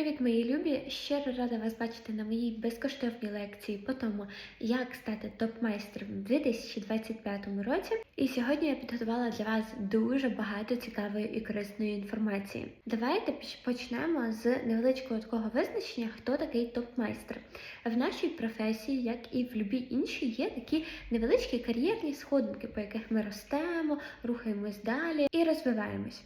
Привіт, мої любі! Щиро рада вас бачити на моїй безкоштовній лекції по тому, як стати топ-майстром у 2025 році. І сьогодні я підготувала для вас дуже багато цікавої і корисної інформації. Давайте почнемо з невеличкого такого визначення, хто такий топ-майстер. В нашій професії, як і в любій іншій, є такі невеличкі кар'єрні сходинки, по яких ми ростемо, рухаємось далі і розвиваємось.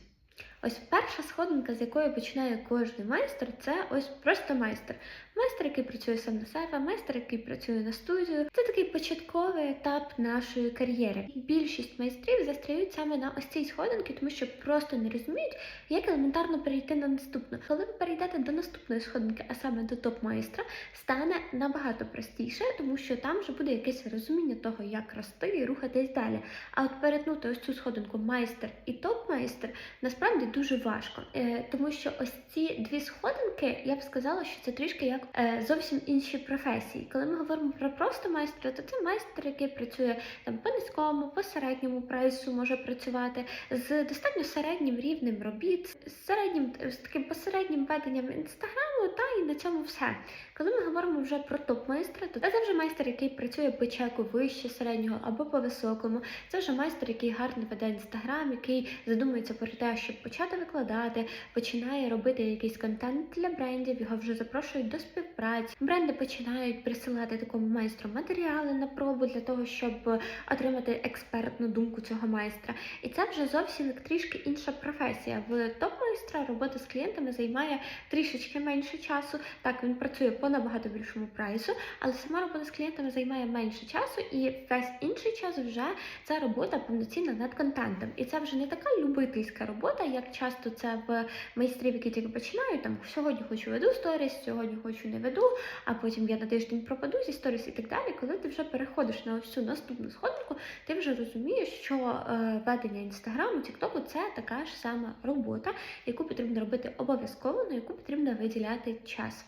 Ось перша сходинка, з якої починає кожен майстер, це ось просто майстер. Майстер, який працює сам на себе, майстер, який працює на студію. Це такий початковий етап нашої кар'єри. Більшість майстрів застряють саме на ось цій сходинці, тому що просто не розуміють, як елементарно перейти на наступну. Коли ви перейдете до наступної сходинки, а саме до топ-майстра, стане набагато простіше, тому що там вже буде якесь розуміння того, як рости і рухатись далі. А от перетнути ось цю сходинку майстер і топ-майстер насправді дуже важко, Е, тому що ось ці дві сходинки, я б сказала, що це трішки як зовсім інші професії. Коли ми говоримо про просто майстра, то це майстер, який працює там по низькому, по середньому прайсу, може працювати з достатньо середнім рівнем робіт, з середнім з таким посереднім веденням інстаграму, та і на цьому все. Коли ми говоримо вже про топ-майстра, то це вже майстер, який працює по чеку вище середнього або по високому. Це вже майстер, який гарно веде інстаграм, який задумується про те, щоб почати викладати, починає робити якийсь контент для брендів, його вже запрошують до співпраці. Бренди починають присилати такому майстру матеріали на пробу для того, щоб отримати експертну думку цього майстра. І це вже зовсім як трішки інша професія. В топ-майстра робота з клієнтами займає трішечки менше часу. Так, він працює по набагато більшому прайсу, але сама робота з клієнтами займає менше часу, і весь інший час вже це робота повноцінна над контентом. І це вже не така любительська робота, як часто це в майстрів, які тільки починають. Там сьогодні хочу веду сторіс, сьогодні хочу не веду, а потім я на тиждень пропаду зі сторіс і так далі. Коли ти вже переходиш на ось наступну сходинку, ти вже розумієш, що е, ведення інстаграму, тіктоку це така ж сама робота, яку потрібно робити обов'язково, на яку потрібно виділяти час.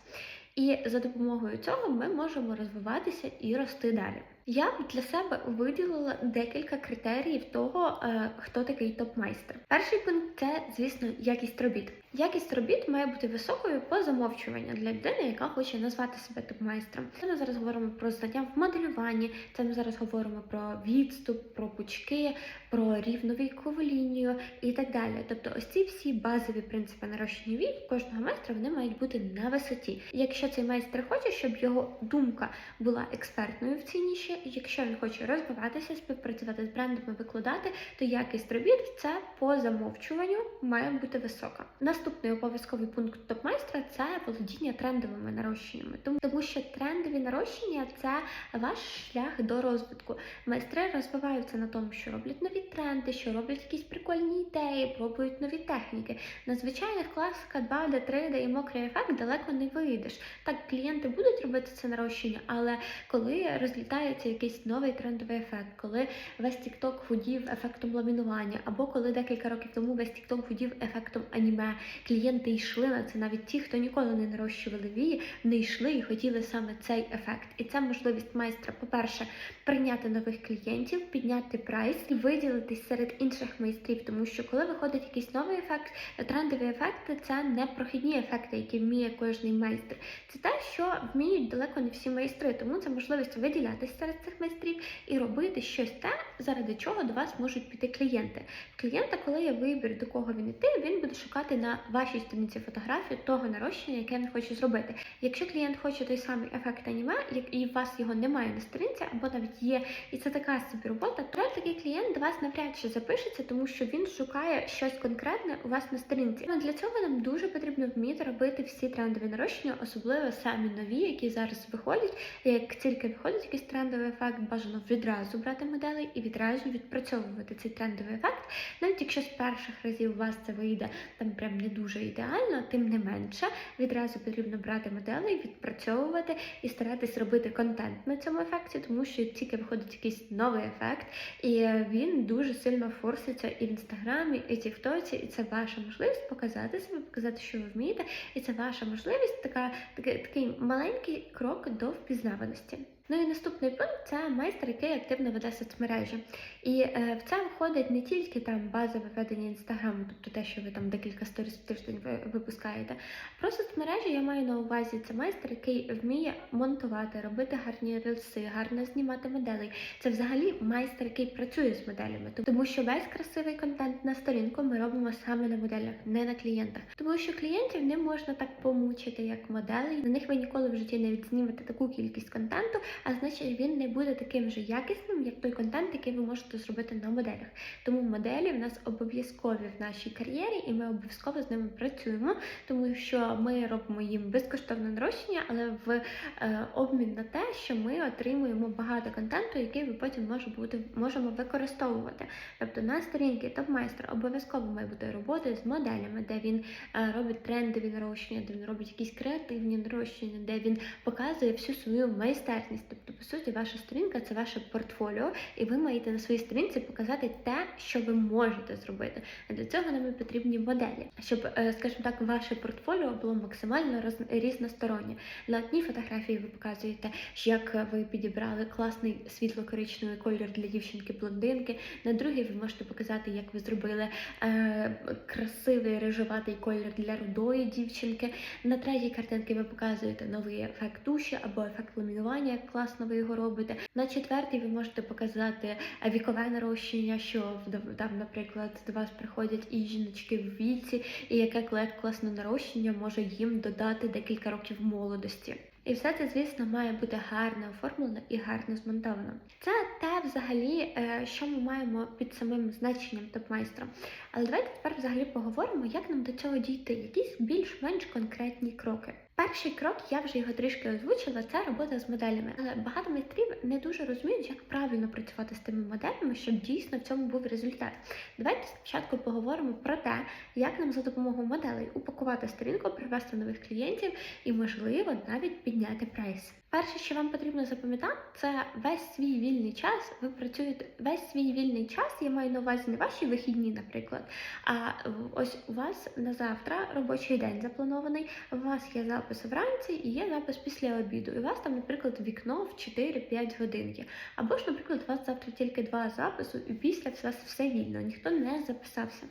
І за допомогою цього ми можемо розвиватися і рости далі. Я б для себе виділила декілька критеріїв того, е, хто такий топ-майстер. Перший пункт це, звісно, якість робіт. Якість робіт має бути високою по замовчуванню для людини, яка хоче назвати себе топ-майстром. Це ми зараз говоримо про знання в моделюванні, це ми зараз говоримо про відступ, про пучки, про рівновійкову лінію і так далі. Тобто, ось ці всі базові принципи нарощення вік кожного майстра вони мають бути на висоті. Якщо цей майстер хоче, щоб його думка була експертною в цій ніші, якщо він хоче розвиватися, співпрацювати з брендами, викладати, то якість робіт це по замовчуванню має бути висока. Наступний обов'язковий пункт топ-майстра це володіння трендовими нарощеннями. Тому, що трендові нарощення це ваш шлях до розвитку. Майстри розвиваються на тому, що роблять нові тренди, що роблять якісь прикольні ідеї, пробують нові техніки. На звичайних класика 2D, 3D і мокрий ефект далеко не вийдеш. Так, клієнти будуть робити це нарощення, але коли розлітається якийсь новий трендовий ефект, коли весь TikTok худів ефектом ламінування, або коли декілька років тому весь TikTok худів ефектом аніме, клієнти йшли на це, навіть ті, хто ніколи не нарощували вії, не йшли і хотіли саме цей ефект. І це можливість майстра, по-перше, прийняти нових клієнтів, підняти прайс і виділитись серед інших майстрів, тому що коли виходить якийсь новий ефект, трендові ефекти це не прохідні ефекти, які вміє кожний майстер. Це те, що вміють далеко не всі майстри, тому це можливість виділятись серед цих майстрів і робити щось те, заради чого до вас можуть піти клієнти. Клієнта, коли є вибір, до кого він іти, він буде шукати на вашій сторінці фотографію того нарощення, яке він хоче зробити. Якщо клієнт хоче той самий ефект аніме, і у вас його немає на сторінці, або навіть є, і це така собі робота, то такий клієнт до вас навряд чи запишеться, тому що він шукає щось конкретне у вас на сторінці. Ну, для цього нам дуже потрібно вміти робити всі трендові нарощення, особливо самі нові, які зараз виходять. Як тільки виходить якийсь трендовий ефект, бажано відразу брати моделей і відразу відпрацьовувати цей трендовий ефект. Навіть якщо з перших разів у вас це вийде там прям не дуже ідеально, тим не менше відразу потрібно брати моделей, відпрацьовувати і старатись робити контент на цьому ефекті, тому що тільки виходить якийсь новий ефект, і він дуже сильно форситься і в інстаграмі, і в тіктоці, і це ваша можливість показати себе, показати, що ви вмієте, і це ваша можливість, така такий, такий маленький крок до впізнаваності. Ну і наступний пункт це майстер, який активно веде соцмережі. І е, в це входить не тільки там базове ведення інстаграму, тобто те, що ви там декілька сторіс в тиждень ви- випускаєте. Про соцмережі я маю на увазі це майстер, який вміє монтувати, робити гарні рилси, гарно знімати моделей. Це взагалі майстер, який працює з моделями. Тому що весь красивий контент на сторінку ми робимо саме на моделях, не на клієнтах. Тому що клієнтів не можна так помучити, як моделей. На них ви ніколи в житті не відзнімете таку кількість контенту, а значить він не буде таким же якісним, як той контент, який ви можете зробити на моделях. Тому моделі в нас обов'язкові в нашій кар'єрі, і ми обов'язково з ними працюємо, тому що ми робимо їм безкоштовне нарощення, але в е, обмін на те, що ми отримуємо багато контенту, який ви потім може бути можемо використовувати. Тобто на сторінки топ-майстра обов'язково має бути робота з моделями, де він е, робить трендові нарощення, де він робить якісь креативні нарощення, де він показує всю свою майстерність. Тобто, по суті, ваша сторінка це ваше портфоліо, і ви маєте на своїй сторінці показати те, що ви можете зробити. А для цього нам потрібні моделі, щоб, е, скажімо так, ваше портфоліо було максимально роз... різностороннє. На одній фотографії ви показуєте, як ви підібрали класний світло-коричневий колір для дівчинки-блондинки. На другій ви можете показати, як ви зробили е, красивий рижуватий колір для рудої дівчинки. На третій картинці ви показуєте новий ефект душі або ефект ламінування, класно ви його робите. На четвертій ви можете показати е, вікове нарощення, що там, наприклад, до вас приходять і жіночки в віці, і яке класне нарощення може їм додати декілька років молодості. І все це, звісно, має бути гарно оформлено і гарно змонтовано. Це те, взагалі, е, що ми маємо під самим значенням топ-майстра. Але давайте тепер взагалі поговоримо, як нам до цього дійти, якісь більш-менш конкретні кроки. Перший крок, я вже його трішки озвучила, це робота з моделями. Але багато майстрів не дуже розуміють, як правильно працювати з тими моделями, щоб дійсно в цьому був результат. Давайте спочатку поговоримо про те, як нам за допомогою моделей упакувати сторінку, привести нових клієнтів і, можливо, навіть підняти прайс. Перше, що вам потрібно запам'ятати, це весь свій вільний час. Ви працюєте весь свій вільний час. Я маю на увазі не ваші вихідні, наприклад. А ось у вас на завтра робочий день запланований. У вас є запис вранці і є запис після обіду. І у вас там, наприклад, вікно в 4-5 годин є. Або ж, наприклад, у вас завтра тільки два запису, і після у вас все вільно, ніхто не записався.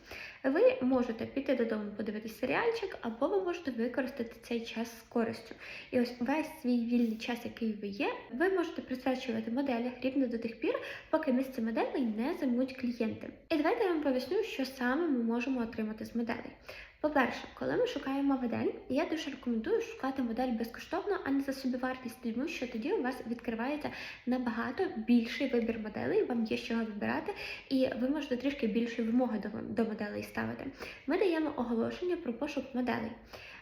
Ви можете піти додому, подивитись серіальчик, або ви можете використати цей час з користю. І ось весь свій вільний час, який ви є, ви можете присвячувати моделях рівно до тих пір, поки місце моделей не займуть клієнти. І давайте я вам поясню, що саме ми можемо отримати з моделей. По-перше, коли ми шукаємо модель, я дуже рекомендую шукати модель безкоштовно, а не за собівартість, тому що тоді у вас відкривається набагато більший вибір моделей, вам є з чого вибирати, і ви можете трішки більше вимоги до, до моделей ставити. Ми даємо оголошення про пошук моделей.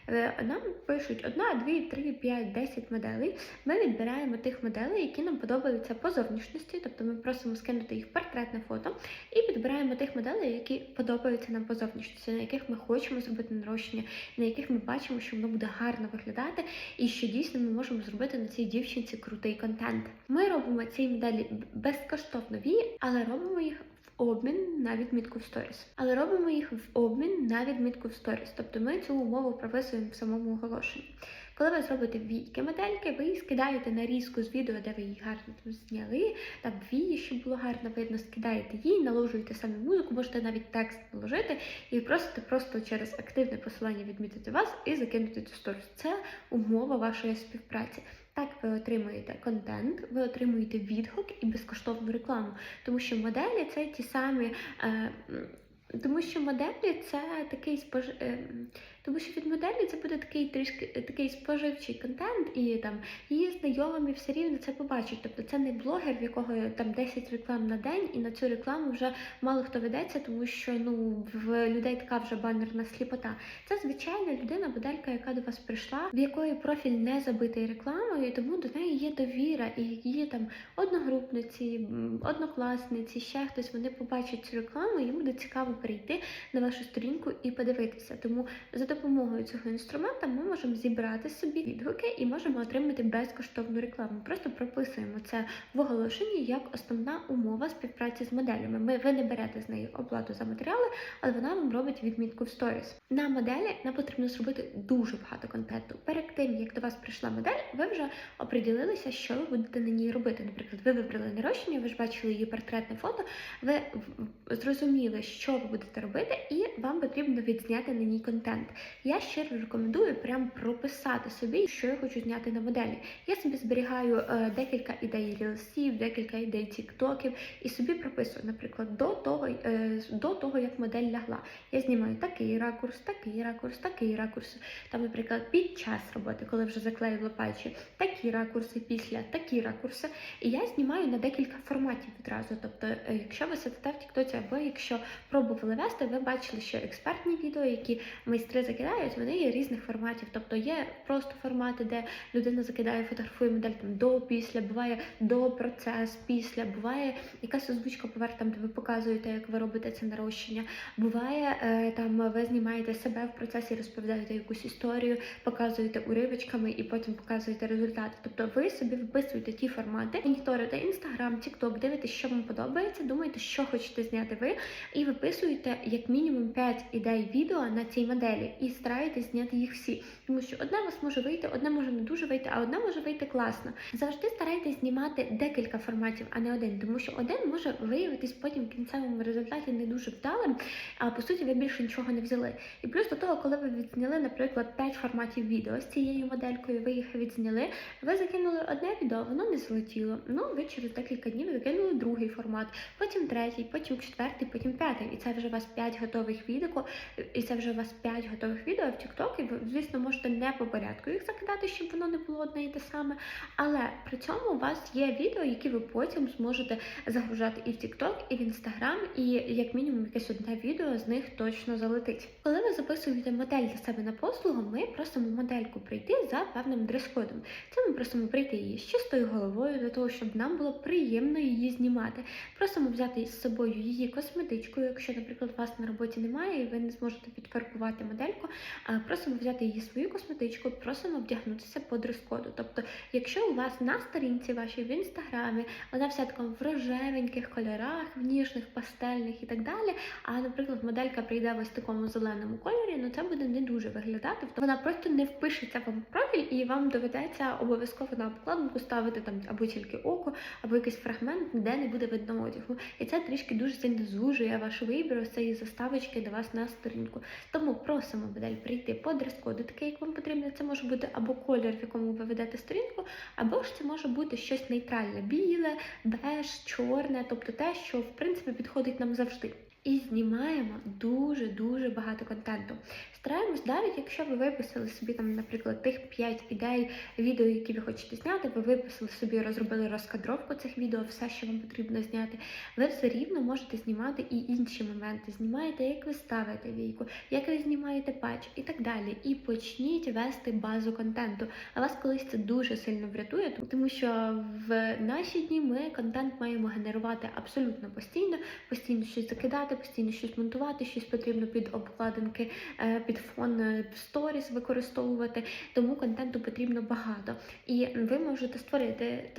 Е, Нам пишуть одна, дві, три, п'ять, десять моделей. Ми відбираємо тих моделей, які нам подобаються по зовнішності, тобто ми просимо скинути їх портретне фото, і підбираємо тих моделей, які подобаються нам по зовнішності, на яких ми хочемо зробити нарощення, на яких ми бачимо, що воно буде гарно виглядати, і що дійсно ми можемо зробити на цій дівчинці крутий контент. Ми робимо ці моделі безкоштовно але робимо їх. Обмін на відмітку в сторіс, але робимо їх в обмін на відмітку в сторіс. Тобто ми цю умову прописуємо в самому оголошенні. Коли ви зробите війки модельки, ви її скидаєте нарізку з відео, де ви її гарно там зняли, там вії, щоб було гарно видно, скидаєте її, наложуєте саме музику, можете навіть текст наложити і просите просто через активне посилання відмітити вас і закинути цю сторіс. Це умова вашої співпраці. Так ви отримуєте контент, ви отримуєте відгук і безкоштовну рекламу, тому що моделі це ті самі. Е, тому що моделі це такий спож... тому що від моделі це буде такий трішки е, такий споживчий контент, і там її знайомі все рівно це побачать. Тобто це не блогер, в якого там 10 реклам на день, і на цю рекламу вже мало хто ведеться, тому що ну в людей така вже банерна сліпота. Це звичайна людина, моделька, яка до вас прийшла, в якої профіль не забитий рекламою, і тому до неї є довіра, і її там одногрупниці, однокласниці, ще хтось вони побачать цю рекламу, і їм буде цікаво перейти на вашу сторінку і подивитися. Тому за допомогою цього інструмента ми можемо зібрати собі відгуки і можемо отримати безкоштовну рекламу. Просто прописуємо це в оголошенні як основна умова співпраці з моделями. Ми ви не берете з неї оплату за матеріали, але вона вам робить відмітку в сторіс. На моделі нам потрібно зробити дуже багато контенту. Перед тим як до вас прийшла модель, ви вже оприділилися, що ви будете на ній робити. Наприклад, ви вибрали нарощення, ви ж бачили її портретне фото. Ви зрозуміли, що ви будете робити, і вам потрібно відзняти на ній контент. Я щиро рекомендую прям прописати собі, що я хочу зняти на моделі. Я собі зберігаю е, декілька ідей рілсів, декілька ідей тіктоків і собі прописую, наприклад, до того, е, до того, як модель лягла. Я знімаю такий ракурс, такий ракурс, такий ракурс. Там, наприклад, під час роботи, коли вже заклеїла патчі, такі ракурси після, такі ракурси. І я знімаю на декілька форматів відразу. Тобто, е, якщо ви сидите в Тіктоці, або якщо пробували вести, ви бачили, що експертні відео, які майстри закидають, вони є різних форматів. Тобто є просто формати, де людина закидає, фотографує модель там до, після, буває до процес, після, буває якась озвучка поверх, там де ви показуєте, як ви робите це нарощення. Буває е, там ви знімаєте себе в процесі, розповідаєте якусь історію, показуєте уривочками і потім показуєте результати. Тобто ви собі виписуєте ті формати, моніторите інстаграм, тікток, дивитесь, що вам подобається, думаєте, що хочете зняти ви, і виписуєте як мінімум 5 ідей відео на цій моделі і стараєтесь зняти їх всі. Тому що одне у вас може вийти, одне може не дуже вийти, а одне може вийти класно. Завжди старайтесь знімати декілька форматів, а не один, тому що один може виявитись потім в кінцевому результаті не дуже вдалим, а по суті ви більше нічого не взяли. І плюс до того, коли ви відзняли, наприклад, 5 форматів відео з цією моделькою, ви їх відзняли, ви закинули одне відео, воно не злетіло. Ну, ви через декілька днів закинули другий формат, потім третій, потім четвертий, потім п'ятий. І це вже у вас 5 готових відео, і це вже у вас 5 готових відео в TikTok, і ви, звісно, можете не по порядку їх закидати, щоб воно не було одне і те саме. Але при цьому у вас є відео, які ви потім зможете загружати і в TikTok, і в Instagram, і як мінімум якесь одне відео з них точно залетить. Коли ви записуєте модель для себе на послугу, ми просимо модельку прийти за певним дрес-кодом. Це ми просимо прийти її з чистою головою, для того, щоб нам було приємно її знімати. Просимо взяти з собою її косметичку, якщо, наприклад, вас на роботі немає, і ви не зможете підфарбувати модельку. А Просимо взяти її свою косметичку, просимо вдягнутися по дрес-коду. Тобто, якщо у вас на сторінці вашій в інстаграмі вона вся така в рожевеньких кольорах, в ніжних, пастельних і так далі. А, наприклад, моделька прийде в ось такому зеленому кольорі, ну це буде не дуже виглядати. Тобто вона просто не впишеться вам в профіль, і вам доведеться обов'язково на обкладинку ставити там або тільки око, або якийсь фрагмент, де не буде видно одягу. І це трішки дуже сильно звужує ваш вибір цієї заставочки до вас на сторінку. Тому просимо модель прийти по дрес-коду, такий, як вам потрібно. Це може бути або колір, в якому ви ведете сторінку, або ж це може бути щось нейтральне, біле, беж, чорне, тобто те, що в принципі підходить нам завжди. І знімаємо дуже-дуже багато контенту. Стараємось, навіть якщо ви виписали собі там, наприклад, тих 5 ідей відео, які ви хочете зняти, ви виписали собі, розробили розкадровку цих відео, все, що вам потрібно зняти. Ви все рівно можете знімати і інші моменти. Знімаєте, як ви ставите війку, як ви знімаєте патч і так далі. І почніть вести базу контенту. А вас колись це дуже сильно врятує, тому що в наші дні ми контент маємо генерувати абсолютно постійно, постійно щось закидати, постійно щось монтувати, щось потрібно під обкладинки, е, під фон е, сторіс використовувати. Тому контенту потрібно багато. І ви можете створити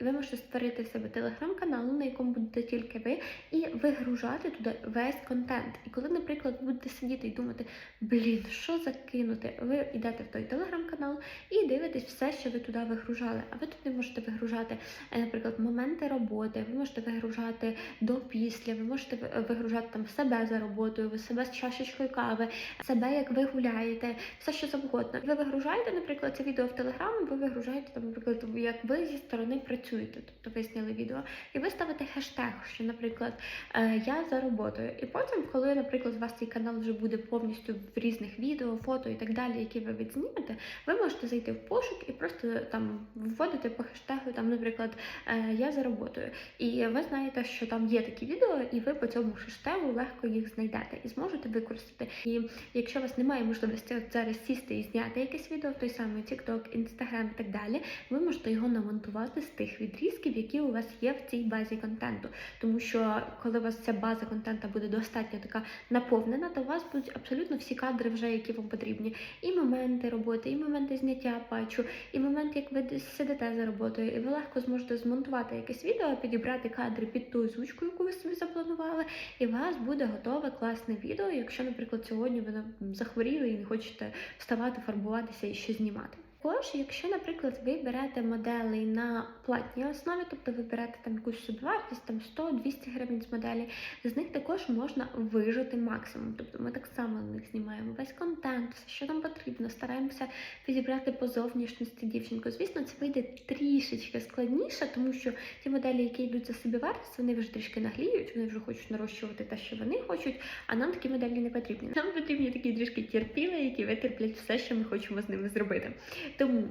ви можете створити в себе телеграм-канал, на якому будете тільки ви, і вигружати туди весь контент. І коли, наприклад, ви будете сидіти і думати, блін, що закинути, ви йдете в той телеграм-канал і дивитесь все, що ви туди вигружали. А ви туди можете вигружати, е, наприклад, моменти роботи, ви можете вигружати до після, ви можете ви- вигружати там себе за роботою, ви себе з чашечкою кави, себе як ви гуляєте, все що завгодно. Ви вигружаєте, наприклад, це відео в Телеграм, ви вигружаєте там, наприклад, як ви зі сторони працюєте, тобто ви зняли відео, і ви ставите хештег, що, наприклад, е, я за роботою. І потім, коли, наприклад, у вас цей канал вже буде повністю в різних відео, фото і так далі, які ви відзнімете, ви можете зайти в пошук і просто там вводити по хештегу, там, наприклад, е, я за роботою. І ви знаєте, що там є такі відео, і ви по цьому хеш- хештегу легко їх знайдете і зможете використати. І якщо у вас немає можливості от зараз сісти і зняти якесь відео, той самий TikTok, Instagram і так далі, ви можете його намонтувати з тих відрізків, які у вас є в цій базі контенту. Тому що коли у вас ця база контенту буде достатньо така наповнена, то у вас будуть абсолютно всі кадри, вже які вам потрібні. І моменти роботи, і моменти зняття патчу, і момент, як ви сидите за роботою, і ви легко зможете змонтувати якесь відео, підібрати кадри під ту озвучку, яку ви собі запланували, і вас буде готове класне відео, якщо, наприклад, сьогодні ви захворіли і не хочете вставати, фарбуватися і ще знімати. Також, якщо, наприклад, ви берете моделей на платній основі, тобто ви берете там якусь собівартість, там 100-200 гривень з моделі, з них також можна вижити максимум. Тобто ми так само на них знімаємо весь контент, все, що нам потрібно, стараємося підібрати по зовнішності дівчинку. Звісно, це вийде трішечки складніше, тому що ті моделі, які йдуть за собівартість, вони вже трішки нагліють, вони вже хочуть нарощувати те, що вони хочуть, а нам такі моделі не потрібні. Нам потрібні такі трішки терпіли, які витерплять все, що ми хочемо з ними зробити. Тому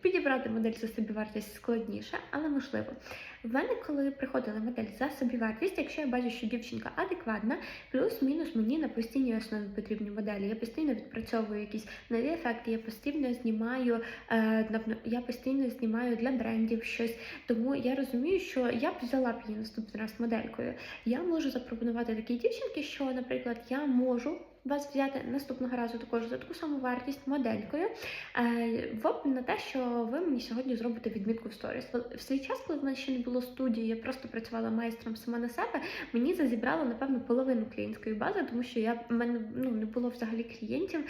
підібрати модель за собівартість складніше, але можливо. В мене, коли приходила модель за собівартість, якщо я бачу, що дівчинка адекватна, плюс-мінус мені на постійній основі потрібні моделі. Я постійно відпрацьовую якісь нові ефекти, я постійно знімаю, е, я постійно знімаю для брендів щось. Тому я розумію, що я б взяла б її наступний раз моделькою. Я можу запропонувати такій дівчинки, що, наприклад, я можу. Вас взяти наступного разу також за таку саму вартість моделькою е, в обмін на те, що ви мені сьогодні зробите відмітку в сторіс. В свій час, коли в мене ще не було студії, я просто працювала майстром сама на себе. Мені це зібрало напевно половину клієнтської бази, тому що я в мене ну не було взагалі клієнтів.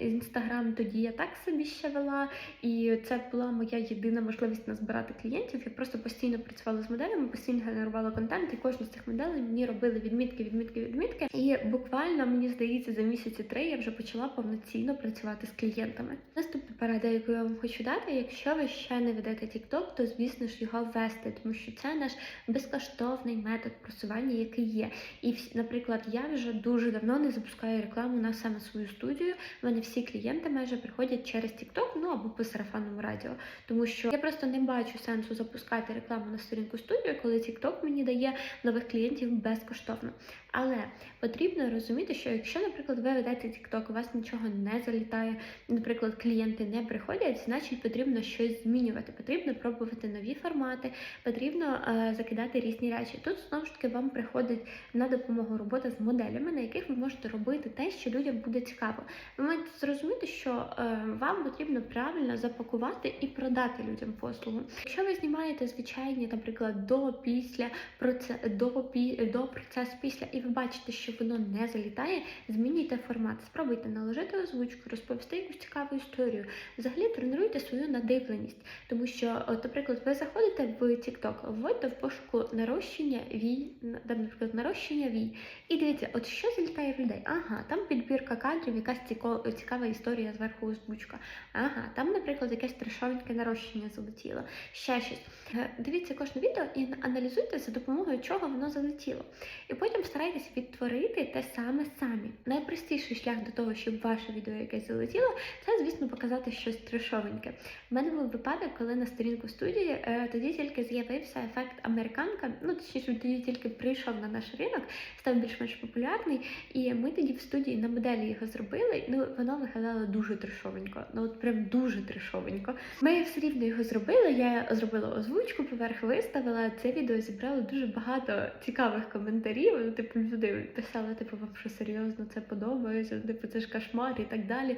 Інстаграм тоді я так собі ще вела, і це була моя єдина можливість назбирати клієнтів. Я просто постійно працювала з моделями, постійно генерувала контент, і кожну з цих моделей мені робили відмітки, відмітки, відмітки. І буквально мені здається, за місяці три я вже почала повноцінно працювати з клієнтами. Наступна порада, яку я вам хочу дати, якщо ви ще не ведете TikTok, то звісно ж його ввести, тому що це наш безкоштовний метод просування, який є. І наприклад, я вже дуже давно не запускаю рекламу на саме свою студію. У мене всі клієнти майже приходять через TikTok, ну або по сарафанному радіо. Тому що я просто не бачу сенсу запускати рекламу на сторінку студію, коли TikTok мені дає нових клієнтів безкоштовно. Але потрібно розуміти, що якщо, наприклад, ви ведете TikTok, у вас нічого не залітає, наприклад, клієнти не приходять, значить потрібно щось змінювати. Потрібно пробувати нові формати, потрібно е, закидати різні речі. Тут знову ж таки вам приходить на допомогу робота з моделями, на яких ви можете робити те, що людям буде цікаво. Ви маєте зрозуміти, що е, вам потрібно правильно запакувати і продати людям послугу. Якщо ви знімаєте звичайні, наприклад, до після проце, до, до процесу після, і ви бачите, що воно не залітає, змінюйте формат, спробуйте наложити озвучку, розповісти якусь цікаву історію. Взагалі тренуйте свою надивленість, тому що, от, наприклад, ви заходите в TikTok, вводьте в пошуку нарощення вій, наприклад, нарощення вій, і дивіться, от що залітає в людей. Ага, там підбірка кадрів, якась цікава історія зверху озвучка. Ага, там, наприклад, якесь трешовеньке нарощення залетіло. Ще щось. Е, Дивіться кожне відео і аналізуйте за допомогою чого воно залетіло. І потім старайтесь відтворити те саме самі. Найпростіший шлях до того, щоб ваше відео якесь залетіло, це, звісно, показати щось трешовеньке. У мене був випадок, коли на сторінку студії е, тоді тільки з'явився ефект американка. Ну точніше, тоді тільки прийшов на наш ринок, став більш-менш популярний. І ми тоді в студії на моделі його зробили. Ну воно виглядало дуже трешовенько. Ну от прям дуже трешовенько. Ми все рівно його зробили. Я зробила озвучку, поверх виставила. Це відео зібрало дуже багато цікавих коментарів. Ну, Типу, люди писали, типу, вам що серйозно це подобається, типу, це ж кошмар і так далі.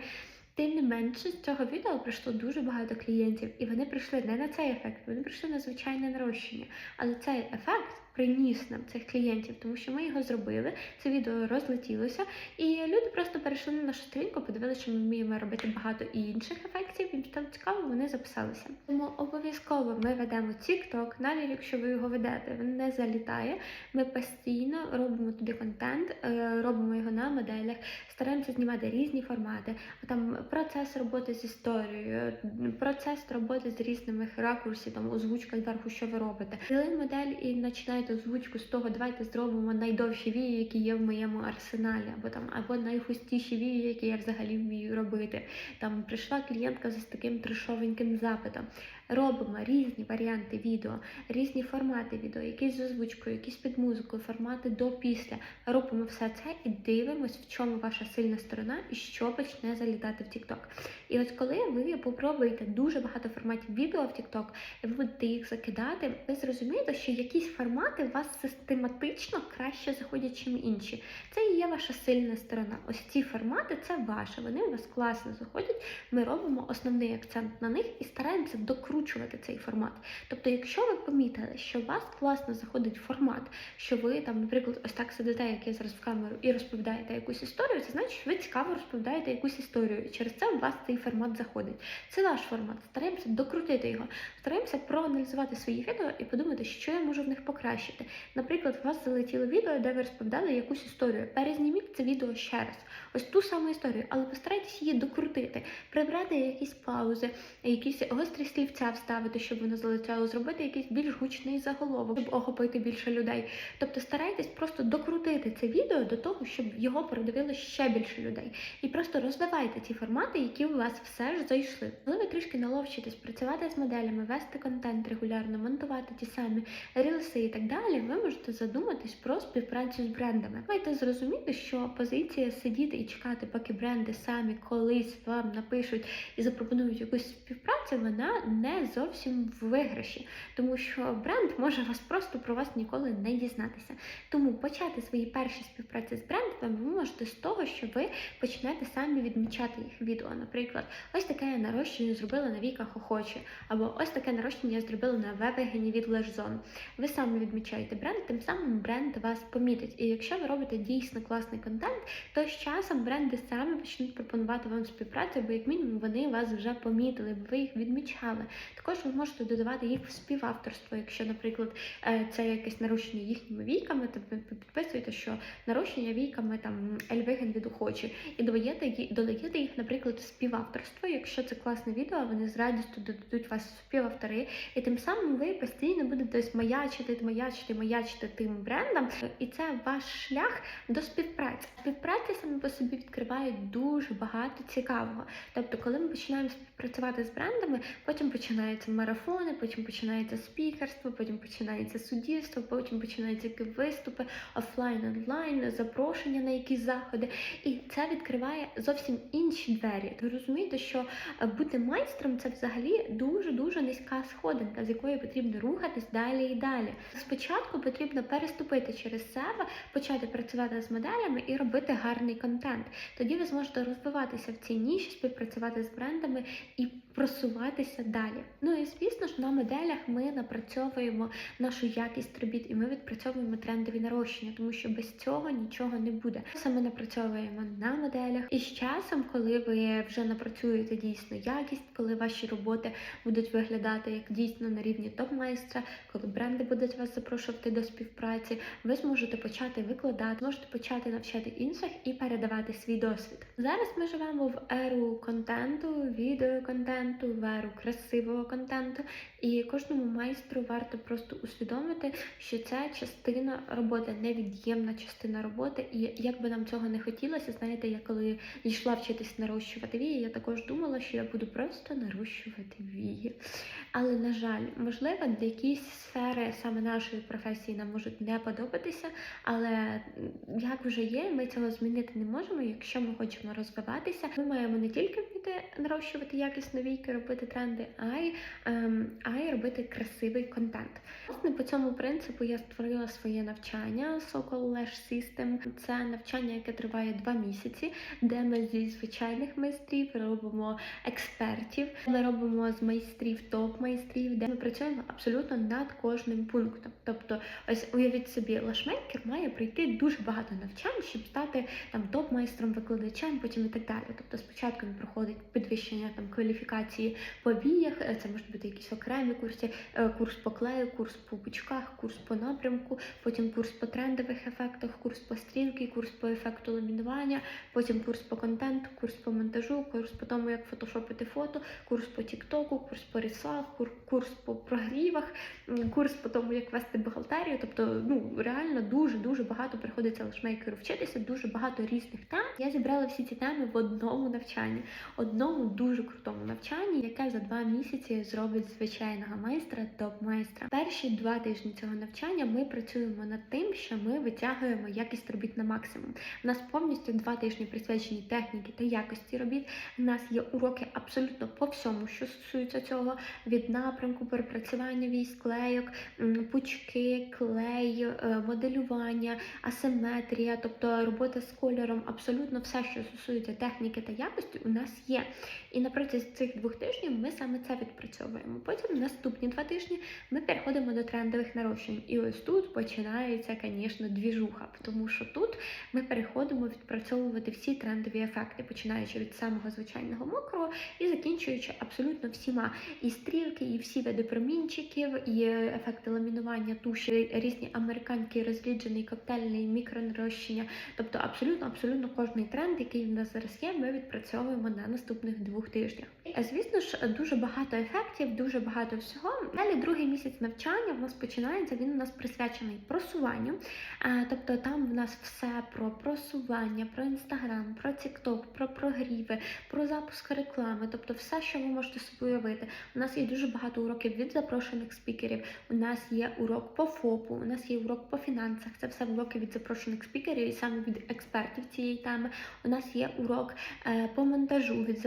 Тим не менше, з цього відео прийшло дуже багато клієнтів, і вони прийшли не на цей ефект, вони прийшли на звичайне нарощення. Але цей ефект приніс нам цих клієнтів, тому що ми його зробили, це відео розлетілося, і люди просто перейшли на нашу сторінку, подивилися, що ми вміємо робити багато інших ефектів, їм стало цікаво, вони записалися. Тому обов'язково ми ведемо TikTok, навіть якщо ви його ведете, він не залітає. Ми постійно робимо туди контент, е, робимо його на моделях, стараємося знімати різні формати. Там процес роботи з історією, процес роботи з різними ракурсів, там озвучка зверху, що ви робите. Взяли модель і починають знаєте, озвучку з того, давайте зробимо найдовші вії, які є в моєму арсеналі, або там або найгустіші вії, які я взагалі вмію робити. Там прийшла клієнтка з таким трешовеньким запитом. Робимо різні варіанти відео, різні формати відео, якісь з озвучкою, якісь під музикою, формати до після. Робимо все це і дивимось, в чому ваша сильна сторона і що почне залітати в TikTok. І от коли ви попробуєте дуже багато форматів відео в TikTok, і ви будете їх закидати, ви зрозумієте, що якісь формати у вас систематично краще заходять, ніж інші. Це і є ваша сильна сторона. Ось ці формати це ваше. Вони у вас класно заходять. Ми робимо основний акцент на них і стараємося докручувати цей формат. Тобто, якщо ви помітили, що у вас класно заходить формат, що ви там, наприклад, ось так сидите, як я зараз в камеру, і розповідаєте якусь історію, це значить, що ви цікаво розповідаєте якусь історію, і через це у вас цей формат заходить. Це ваш формат. Стараємося докрутити його, стараємося проаналізувати свої відео і подумати, що я можу в них покращити. Наприклад, у вас залетіло відео, де ви розповідали якусь історію. Перезніміть це відео ще раз. Ось ту саму історію, але постарайтесь її докрутити, прибрати якісь паузи, якісь гострі слівця вставити, щоб воно залетіло, зробити якийсь більш гучний заголовок, щоб охопити більше людей. Тобто старайтесь просто докрутити це відео до того, щоб його передивило ще більше людей. І просто розвивайте ті формати, які у вас все ж зайшли. Коли ви трішки наловчитесь працювати з моделями, вести контент регулярно, монтувати ті самі рілси і так далі, ви можете задуматись про співпрацю з брендами. Маєте зрозуміти, що позиція сидіти і чекати, поки бренди самі колись вам напишуть і запропонують якусь співпрацю, вона не зовсім в виграші, тому що бренд може вас просто про вас ніколи не дізнатися. Тому почати свої перші співпраці з брендами ви можете з того, що ви почнете самі відмічати їх відео. Наприклад, ось таке нарощення зробила на віках охоче, або ось таке нарощення я зробила на вебегені від Лежзон. Ви самі відмічаєте бренд, тим самим бренд вас помітить. І якщо ви робите дійсно класний контент, то з часом бренди самі почнуть пропонувати вам співпрацю, бо як мінімум вони вас вже помітили, бо ви їх відмічали. Також ви можете додавати їх в співавторство. Якщо, наприклад, е, це якесь нарощення їхніми війками, то ви підписуєте, що нарощення війками там Ельвеген від охочі, і додаєте, додаєте їх, наприклад, в співавторство. Якщо це класне відео, вони з радістю додадуть вас в співавтори, і тим самим ви постійно будете ось маячити, маячити, маячити тим брендам, і це ваш шлях до співпраці. Співпраця саме по собі відкриває дуже багато цікавого. Тобто, коли ми починаємо співпрацювати з брендами, потім починаються марафони, потім починається спікерство, потім починається суддівство, потім починаються виступи, офлайн, онлайн, запрошення на якісь заходи. І це відкриває зовсім інші двері. Ви розумієте, що е, бути майстром це взагалі дуже дуже низька сходинка, з якої потрібно рухатись далі і далі. Спочатку потрібно переступити через себе, почати працювати з моделями і робити гарний контент. Тоді ви зможете розвиватися в цій ніші, співпрацювати з брендами і просуватися далі. Ну і звісно ж, на моделях ми напрацьовуємо нашу якість робіт, і ми відпрацьовуємо трендові нарощення, тому що без цього нічого не буде. Це ми напрацьовуємо на моделях, і з часом, коли ви вже напрацюєте дійсно якість, коли ваші роботи будуть виглядати як дійсно на рівні топ-майстра, коли бренди будуть вас запрошувати до співпраці, ви зможете почати викладати, зможете почати навчати інших і передавати свій досвід. Зараз ми живемо в еру контенту, відеоконтенту, в еру красивого контенту, і кожному майстру варто просто усвідомити, що це частина роботи, невід'ємна частина роботи. І як би нам цього не хотілося, знаєте, я коли йшла вчитись нарощувати вії, я також думала, що я буду просто нарощувати вії. Але на жаль, можливо, для якісь сфери саме нашої професії нам можуть не подобатися, але як вже є, ми цього змінити не можемо. Якщо ми хочемо розвиватися, ми маємо не тільки вміти нарощувати якісно війки, робити тренди, а й ем, а й робити красивий контент. Власне, по цьому принципу я створила своє навчання Sokol Lash System. Це навчання, яке триває два місяці, де ми зі звичайних майстрів робимо експертів. Ми робимо з майстрів топ-майстрів, де ми працюємо абсолютно над кожним пунктом. Тобто, ось уявіть собі, лашмейкер має пройти дуже багато навчань, щоб стати там топ-майстром, викладачем, потім і так далі. Тобто, спочатку він проходить підвищення там кваліфікації інформації по віях. Е, Це можуть бути якісь окремі курси, е, курс по клею, курс по пучках, курс по напрямку, потім курс по трендових ефектах, курс по стрілки, курс по ефекту ламінування, потім курс по контенту, курс по монтажу, курс по тому, як фотошопити фото, курс по тіктоку, курс по рісах, курс по прогрівах, курс по тому, як вести бухгалтерію. Тобто, ну реально дуже дуже багато приходиться лешмейкеру вчитися, дуже багато різних тем. Я зібрала всі ці теми в одному навчанні, одному дуже крутому навчанні, яке за два місяці зробить звичайного майстра топ-майстра. Перші два тижні цього навчання ми працюємо над тим, що ми витягуємо якість робіт на максимум. У нас повністю два тижні присвячені техніки та якості робіт. У нас є уроки абсолютно по всьому, що стосується цього: від напрямку, перепрацювання військ, клейок, пучки, клей, е, моделювання, асиметрія, тобто робота з кольором, абсолютно все, що стосується техніки та якості, у нас є. І на протязі цих двох тижнів ми саме це відпрацьовуємо. Потім наступні два тижні ми переходимо до трендових нарощень. І ось тут починається, звісно, двіжуха, тому що тут ми переходимо відпрацьовувати всі трендові ефекти, починаючи від самого звичайного мокрого і закінчуючи абсолютно всіма і стрілки, і всі види промінчиків, і ефекти ламінування туші, різні американський розріджений коктейльний мікронарощення. Тобто абсолютно, абсолютно кожний тренд, який в нас зараз є, ми відпрацьовуємо на наступних двох тижнях. Звісно ж, дуже багато ефектів, дуже багато всього. Далі другий місяць навчання в нас починається. Він у нас присвячений просуванню. Тобто там в нас все про просування, про інстаграм, про тікток, про прогріви, про запуск реклами, тобто все, що ви можете собі уявити. У нас є дуже багато уроків від запрошених спікерів. У нас є урок по ФОПу, у нас є урок по фінансах. Це все уроки від запрошених спікерів і саме від експертів цієї теми. У нас є урок е, по монтажу від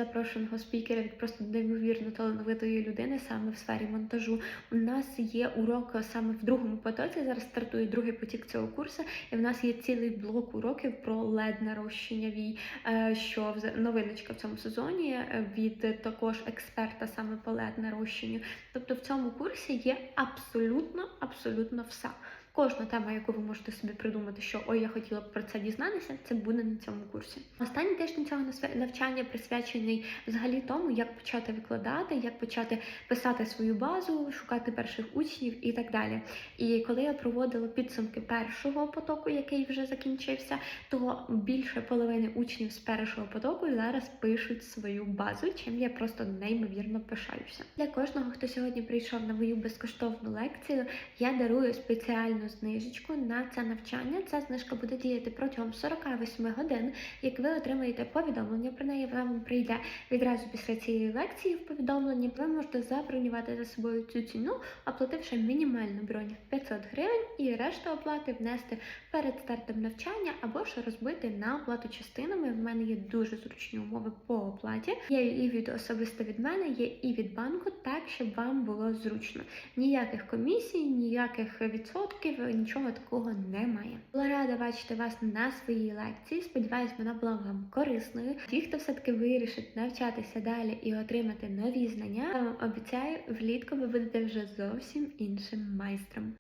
запрошеного спікера, від просто неймовірно талановитої людини саме в сфері монтажу. У нас є урок саме в другому потоці. Зараз стартує другий потік цього курсу, і в нас є цілий блок уроків про лед нарощення вій, е, що новиночка в цьому сезоні е, від також експерта саме по лед нарощенню. Тобто в цьому курсі є абсолютно, абсолютно все. Кожна тема, яку ви можете собі придумати, що ой, я хотіла б про це дізнатися, це буде на цьому курсі. Останній тиждень цього навчання присвячений взагалі тому, як почати викладати, як почати писати свою базу, шукати перших учнів і так далі. І коли я проводила підсумки першого потоку, який вже закінчився, то більше половини учнів з першого потоку зараз пишуть свою базу, чим я просто неймовірно пишаюся. Для кожного, хто сьогодні прийшов на мою безкоштовну лекцію, я дарую спеціальну знижечку на це навчання. Ця знижка буде діяти протягом 48 годин. Як ви отримаєте повідомлення про неї, вона вам прийде відразу після цієї лекції в повідомленні. Ви можете забронювати за собою цю ціну, оплативши мінімальну бронь в 500 гривень, і решту оплати внести перед стартом навчання або ж розбити на оплату частинами. В мене є дуже зручні умови по оплаті. Є і від особисто від мене, є і від банку, так щоб вам було зручно. Ніяких комісій, ніяких відсотків, нічого такого немає. Була рада бачити вас на своїй лекції. Сподіваюсь, вона була вам корисною. Ті, хто все-таки вирішить навчатися далі і отримати нові знання, я вам обіцяю, влітку ви будете вже зовсім іншим майстром.